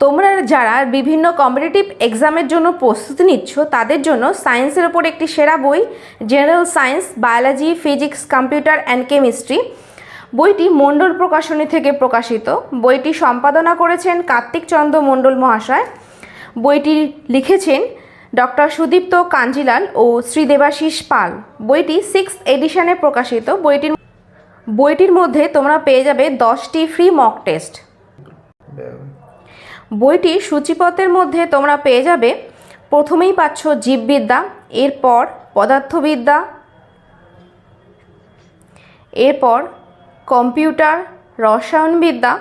তোমরা যারা বিভিন্ন কম্পিটিটিভ এক্সামের জন্য প্রস্তুতি নিচ্ছ, তাদের জন্য সায়েন্সের ওপর একটি সেরা বই general science biology physics computer and chemistry বইটি মণ্ডল প্রকাশনী থেকে প্রকাশিত। বইটি সম্পাদনা করেছেন কার্তিক চন্দ্র মণ্ডল মহাশয়। বইটি লিখেছেন ডক্টর সুদীপ্ত কাঞ্জিলাল ও শ্রীদেবাশিস পাল। বইটি সিক্স এডিশনে প্রকাশিত। বইটির বইটির মধ্যে তোমরা পেয়ে যাবে দশটি ফ্রি মক টেস্ট বইটির সূচিপত্রের মধ্যে তোমরা পেয়ে যাবে। প্রথমেই পাচ্ছ জীববিদ্যা, এরপর পদার্থবিদ্যা, এরপর কম্পিউটার, রসায়নবিদ্যা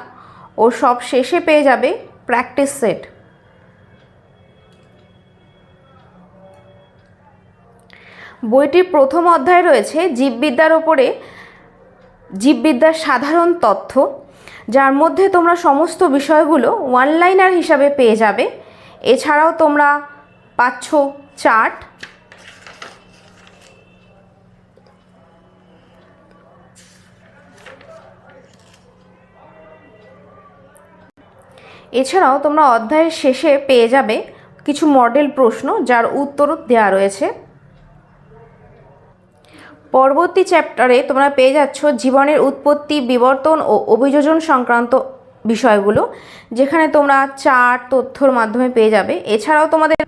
ও সব শেষে পেয়ে যাবে প্র্যাকটিস সেট। বইটির প্রথম অধ্যায় রয়েছে জীববিদ্যার ওপরে জীববিদ্যার সাধারণ তথ্য। যার মধ্যে তোমরা সমস্ত বিষয়গুলো ওয়ান লাইনার হিসাবে পেয়ে যাবে। এছাড়াও তোমরা পাচ্ছ চার্ট এছাড়াও তোমরা অধ্যায়ের শেষে পেয়ে যাবে কিছু মডেল প্রশ্ন যার উত্তর দেওয়া রয়েছে। পরবর্তী চ্যাপ্টারে তোমরা পেয়ে যাচ্ছ জীবনের উৎপত্তি, বিবর্তন ও অভিযোজন সংক্রান্ত বিষয়গুলো, যেখানে তোমরা চার তথ্যর মাধ্যমে পেয়ে যাবে। এছাড়াও তোমাদের,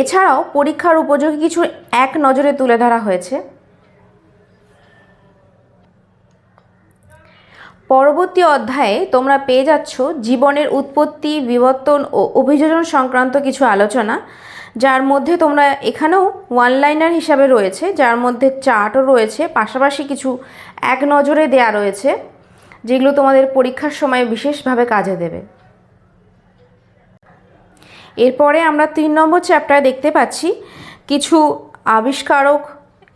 এছাড়াও পরীক্ষার উপযোগী কিছু এক নজরে তুলে ধরা হয়েছে। পরবর্তী অধ্যায়ে তোমরা পেয়ে যাচ্ছ জীবনের উৎপত্তি, বিবর্তন ও অভিযোজন সংক্রান্ত কিছু আলোচনা, যার মধ্যে তোমরা এখানেও ওয়ান লাইনার হিসাবে রয়েছে, যার মধ্যে চার্টও রয়েছে, পাশাপাশি কিছু এক নজরে দেয়া রয়েছে, যেগুলো তোমাদের পরীক্ষার সময় বিশেষভাবে কাজে দেবে। এরপরে আমরা তিন নম্বর চ্যাপ্টারে দেখতে পাচ্ছি, কিছু আবিষ্কারক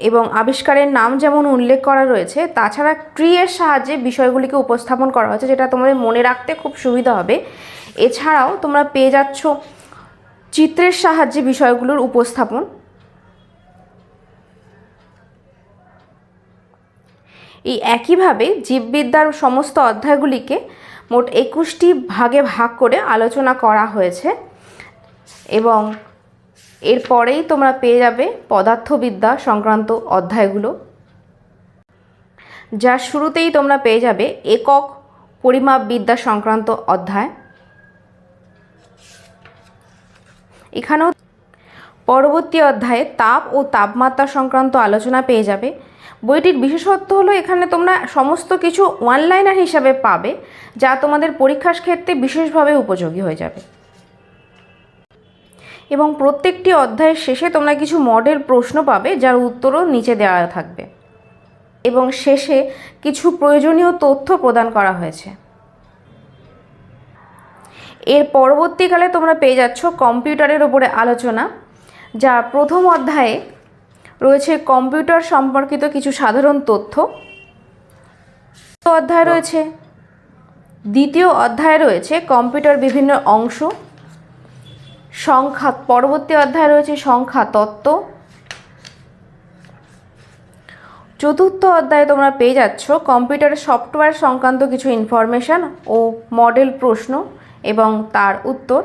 এবং আবিষ্কারের নাম যেমন উল্লেখ করা রয়েছে, তাছাড়া ট্রিয়ের সাহায্যে বিষয়গুলিকে উপস্থাপন করা হয়েছে, যেটা তোমাদের মনে রাখতে খুব সুবিধা হবে। এছাড়াও তোমরা পেয়ে যাচ্ছ চিত্রের সাহায্যে বিষয়গুলোর উপস্থাপন। এই একইভাবে জীববিদ্যার সমস্ত অধ্যায়গুলিকে মোট একুশটি ভাগে ভাগ করে আলোচনা করা হয়েছে এবং এরপরেই তোমরা পেয়ে যাবে পদার্থবিদ্যা সংক্রান্ত অধ্যায়গুলো। যার শুরুতেই তোমরা পেয়ে যাবে একক পরিমাপ বিদ্যা সংক্রান্ত অধ্যায়। এখানেও পরবর্তী অধ্যায়ে তাপ ও তাপমাত্রা সংক্রান্ত আলোচনা পেয়ে যাবে। বইটির বিশেষত্ব হলো এখানে তোমরা সমস্ত কিছু ওয়ান লাইনার হিসাবে পাবে, যা তোমাদের পরীক্ষার ক্ষেত্রে বিশেষভাবে উপযোগী হয়ে যাবে। এবং প্রত্যেকটি অধ্যায়ের শেষে তোমরা কিছু মডেল প্রশ্ন পাবে, যার উত্তরও নিচে দেওয়া থাকবে। এবং শেষে কিছু প্রয়োজনীয় তথ্য প্রদান করা হয়েছে। এর পরবর্তীকালে তোমরা পেয়ে যাচ্ছ কম্পিউটারের উপরে আলোচনা, যা প্রথম অধ্যায়ে রয়েছে কম্পিউটার সম্পর্কিত কিছু সাধারণ তথ্য। অধ্যায় রয়েছে, দ্বিতীয় অধ্যায় রয়েছে কম্পিউটার বিভিন্ন অংশ। সংখ্যা, পরবর্তী অধ্যায় রয়েছে সংখ্যা তত্ত্ব। চতুর্থ অধ্যায়ে তোমরা পেয়ে যাচ্ছ কম্পিউটারের সফটওয়্যার সংক্রান্ত কিছু ইনফরমেশান ও মডেল প্রশ্ন এবং তার উত্তর।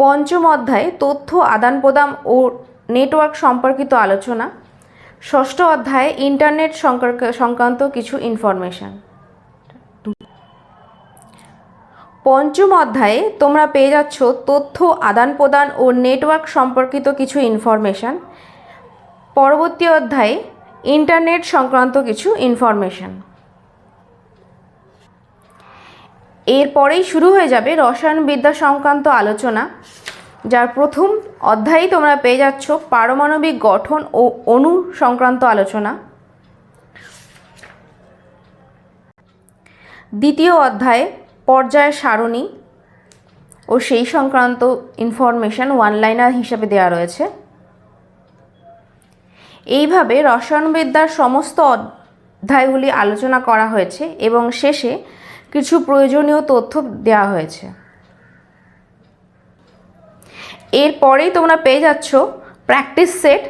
পঞ্চম অধ্যায়ে তথ্য আদান প্রদান ও নেটওয়ার্ক সম্পর্কিত আলোচনা। ষষ্ঠ অধ্যায়ে ইন্টারনেট সংক্রান্ত কিছু ইনফরমেশান পঞ্চম অধ্যায়ে তোমরা পেয়ে যাচ্ছ তথ্য, আদান প্রদান ও নেটওয়ার্ক সম্পর্কিত কিছু ইনফরমেশান। পরবর্তী অধ্যায়ে ইন্টারনেট সংক্রান্ত কিছু ইনফরমেশান। এরপরেই শুরু হয়ে যাবে রসায়নবিদ্যা সংক্রান্ত আলোচনা, যার প্রথম অধ্যায়ে তোমরা পেয়ে যাচ্ছ পারমাণবিক গঠন ও অণু সংক্রান্ত আলোচনা। দ্বিতীয় অধ্যায়ে পর্যায়ের সারণী ও সেই সংক্রান্ত ইনফরমেশান ওয়ান লাইনার হিসাবে দেওয়া রয়েছে। এইভাবে রসায়নবিদ্যার সমস্ত অধ্যায়গুলি আলোচনা করা হয়েছে এবং শেষে কিছু প্রয়োজনীয় তথ্য দেওয়া হয়েছে। এরপরেই তোমরা পেয়ে যাচ্ছ প্র্যাকটিস সেট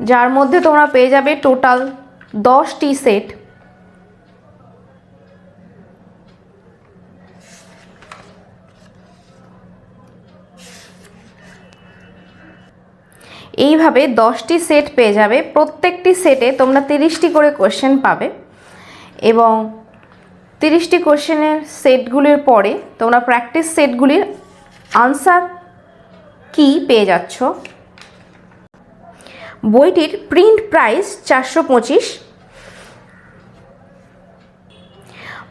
যার মধ্যে তোমরা পেয়ে যাবে টোটাল দশটি সেট এইভাবে দশটি সেট পেয়ে যাবে। প্রত্যেকটি সেটে তোমরা তিরিশটি করে কোশ্চেন পাবে এবং তিরিশটি কোশ্চেনের সেটগুলির পরে তোমরা প্র্যাকটিস সেটগুলির আনসার কি পেয়ে যাচ্ছ? বইটির প্রিন্ট প্রাইস চারশো পঁচিশ।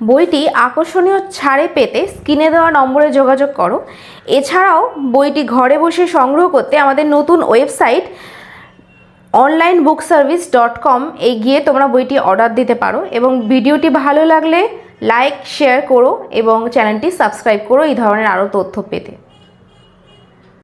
বইটি আকর্ষণীয় ছাড়ে পেতে স্ক্রিনে দেওয়া নম্বরে যোগাযোগ করো। এছাড়াও বইটি ঘরে বসে সংগ্রহ করতে আমাদের নতুন website online book service dot com এ গিয়ে তোমরা বইটি অর্ডার দিতে পারো এবং ভিডিওটি ভালো লাগলে লাইক শেয়ার করো এবং চ্যানেলটি সাবস্ক্রাইব করো, এই ধরনের আরও তথ্য পেতে।